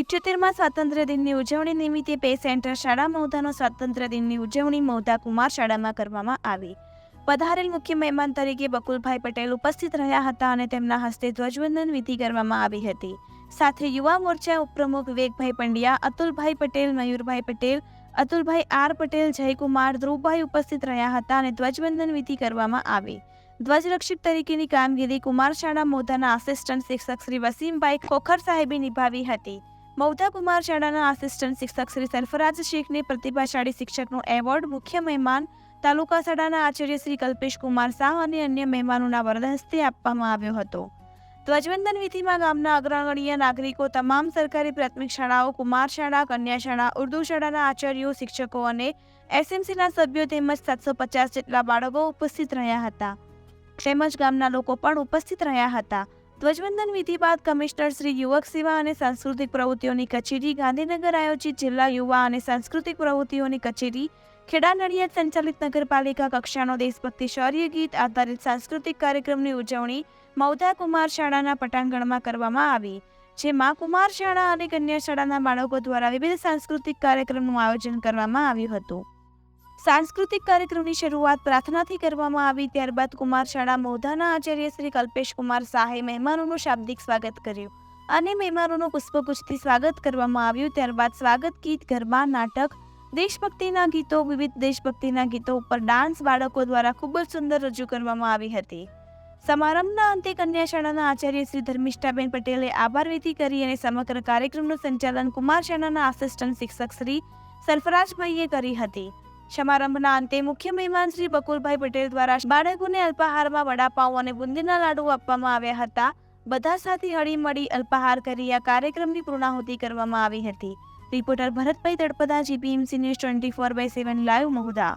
ઇઠ્યોતેરમાં સ્વાતંત્ર્ય દિનની ઉજવણી નિમિત્તે પે સેન્ટર શાળા મૌધાનો સ્વાતંત્ર્ય દિનની ઉજવણી મૌધા કુમાર શાળામાં કરવામાં આવી. પધારેલ મુખ્ય મહેમાન તરીકે બકુલભાઈ પટેલ ઉપસ્થિત રહ્યા હતા અને તેમના હસ્તે ધ્વજવંદન વિધિ કરવામાં આવી હતી. સાથે યુવા મોરચા ઉપપ્રમુખ વિવેકભાઈ પંડ્યા, અતુલભાઈ પટેલ, મયુરભાઈ પટેલ, અતુલભાઈ આર પટેલ, જયકુમાર ધ્રુવભાઈ ઉપસ્થિત રહ્યા હતા અને ધ્વજવંદન વિધિ કરવામાં આવી. ધ્વજરક્ષક તરીકેની કામગીરી કુમાર શાળા મોધાના આસિસ્ટન્ટ શિક્ષક શ્રી વસીમભાઈ ખોખર સાહેબે નિભાવી હતી. મૌધા કુમાર શાળાના આસિસ્ટન્ટ શિક્ષક શ્રી સરફરાજ શેખને પ્રતિભાશાળી શિક્ષકનો એવોર્ડ મુખ્ય મહેમાન તાલુકા શાળાના આચાર્ય શ્રી કલ્પેશ કુમાર શાહ અને અન્ય મહેમાનોના વરદ આપવામાં આવ્યો હતો. ધ્વજવંદન વિધિમાં ગામના અગ્રગણ્ય નાગરિકો, તમામ સરકારી પ્રાથમિક શાળાઓ, કુમાર શાળા, કન્યા શાળા, ઉર્દુ શાળાના આચાર્યો, શિક્ષકો અને એસએમસીના સભ્યો તેમજ સાતસો પચાસ જેટલા બાળકો ઉપસ્થિત રહ્યા હતા. તેમજ ગામના લોકો પણ ઉપસ્થિત રહ્યા હતા. ધ્વજવંદન વિધિ બાદ કમિશનર શ્રી યુવક સેવા અને સાંસ્કૃતિક પ્રવૃત્તિઓની કચેરી ગાંધીનગર આયોજિત જિલ્લા યુવા અને સાંસ્કૃતિક પ્રવૃત્તિઓની કચેરી ખેડા નડિયાદ સંચાલિત નગરપાલિકા કક્ષાનો દેશભક્તિ શૌર્ય ગીત આધારિત સાંસ્કૃતિક કાર્યક્રમની ઉજવણી મૌધા કુમાર શાળાના પટાંગણમાં કરવામાં આવી જેમાં કુમાર શાળા અને કન્યા શાળાના બાળકો દ્વારા વિવિધ સાંસ્કૃતિક કાર્યક્રમનું આયોજન કરવામાં આવ્યું હતું. સાંસ્કૃતિક કાર્યક્રમની શરૂઆત પ્રાર્થનાથી કરવામાં આવી. ત્યારબાદ કુમાર શાળા મૌધાના આચાર્ય શ્રી કલ્પેશ કુમાર શાહે મહેમાનોનું શાબ્દિક સ્વાગત કર્યું અને મહેમાનોનું પુષ્પગુચ્છથી સ્વાગત કરવામાં આવ્યું. ત્યારબાદ સ્વાગત ગીત, ગરબા, નાટક, દેશભક્તિના ગીતો, વિવિધ દેશભક્તિના ગીતો ઉપર ડાન્સ બાળકો દ્વારા ખૂબ જ સુંદર રજૂ કરવામાં આવી હતી. સમારંભના અંતે કન્યા શાળાના આચાર્ય શ્રી ધર્મિષ્ઠાબેન પટેલે આભાર વિધિ કરી અને સમગ્ર કાર્યક્રમનું સંચાલન કુમાર શાળાના આસિસ્ટન્ટ શિક્ષક શ્રી સરફરાજભાઈએ કરી હતી. સમારંભના અંતે મુખ્ય મહેમાન શ્રી બકુલભાઈ પટેલ દ્વારા બાળકોને અલ્પાહારમાં વડાપાઉં અને બુંદીના લાડુ આપવામાં આવ્યા હતા. બધા સાથે હળીમળી અલ્પાહાર કરી આ કાર્યક્રમની પૂર્ણાહુતિ કરવામાં આવી હતી. Reporter Bharatbhai Talpada, GPMC news twenty four by seven, live Mahuda.